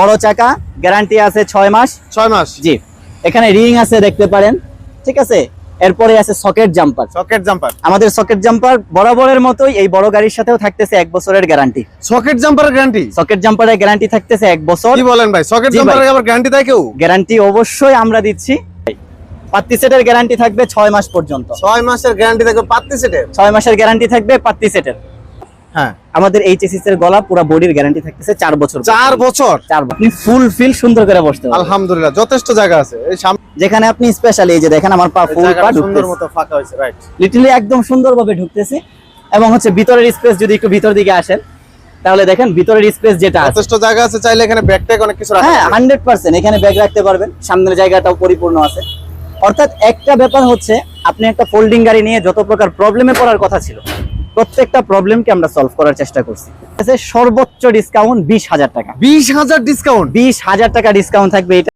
বড় চাকা গ্যারান্টি আছে ছয় মাস। ছয় মাস। জি। এখানে রিং আছে দেখতে পারেন। ঠিক আছে? এরপরে আছে সকেট জাম্পার সকেট জাম্পার আমাদের সকেট জাম্পার বরাবরের মতোই এই বড় গাড়ির সাথেও থাকতেছে এক বছরের গ্যারান্টি সকেট জাম্পারের গ্যারান্টি সকেট জাম্পারের গ্যারান্টি থাকতেছে এক বছর। কি বলেন ভাই? সকেট। জাম্পারের আবার গ্যারান্টি দেয় কেউ? গ্যারান্টি অবশ্যই আমরা দিচ্ছি। পাত্তি সেটের গ্যারান্টি থাকবে ছয় মাস পর্যন্ত। ছয় মাসের গ্যারান্টি থাকবে পাত্তি সেটের? ছয় মাসের গ্যারান্টি থাকবে পাত্তি সেটের। হ্যাঁ। আমাদের এইচএসিস এর গলা পুরো বডির গ্যারান্টি থাকতেছে চার বছর চার বছর? চার বছর। আপনি ফুল ফিল সুন্দর করে বসতে পারবেন। আলহামদুলিল্লাহ যথেষ্ট জায়গা আছে। এই সামনে যেখানে আপনি স্পেশালি এই যে দেখেন আমার পা ফুল পা সুন্দর মতো ফাঁকা হয়েছে রাইট লিটারলি একদম সুন্দরভাবে ঢুকতেছে। এবং হচ্ছে ভিতরের স্পেস যদি একটু ভিতর দিকে আসেন তাহলে দেখেন ভিতরের স্পেস যেটা আছে। যথেষ্ট জায়গা আছে চাইলে এখানে ব্যাগ ট্যাগ অনেক কিছু রাখা হ্যাঁ যাবে। হান্ড্রেড পার্সেন্ট এখানে ব্যাগ রাখতে পারবেন। সামনের জায়গাটাও পরিপূর্ণ আছে। অর্থাৎ একটা ব্যাপার হচ্ছে আপনি একটা ফোল্ডিং গাড়ি নিয়ে যত প্রকার প্রবলেমে পড়ার কথা ছিল প্রত্যেকটা প্রবলেমকে আমরা সলভ করার চেষ্টা করছি। সর্বোচ্চ ডিসকাউন্ট বিশ হাজার টাকা। বিশ হাজার ডিসকাউন্ট বিশ হাজার টাকা ডিসকাউন্ট থাকবে এটা।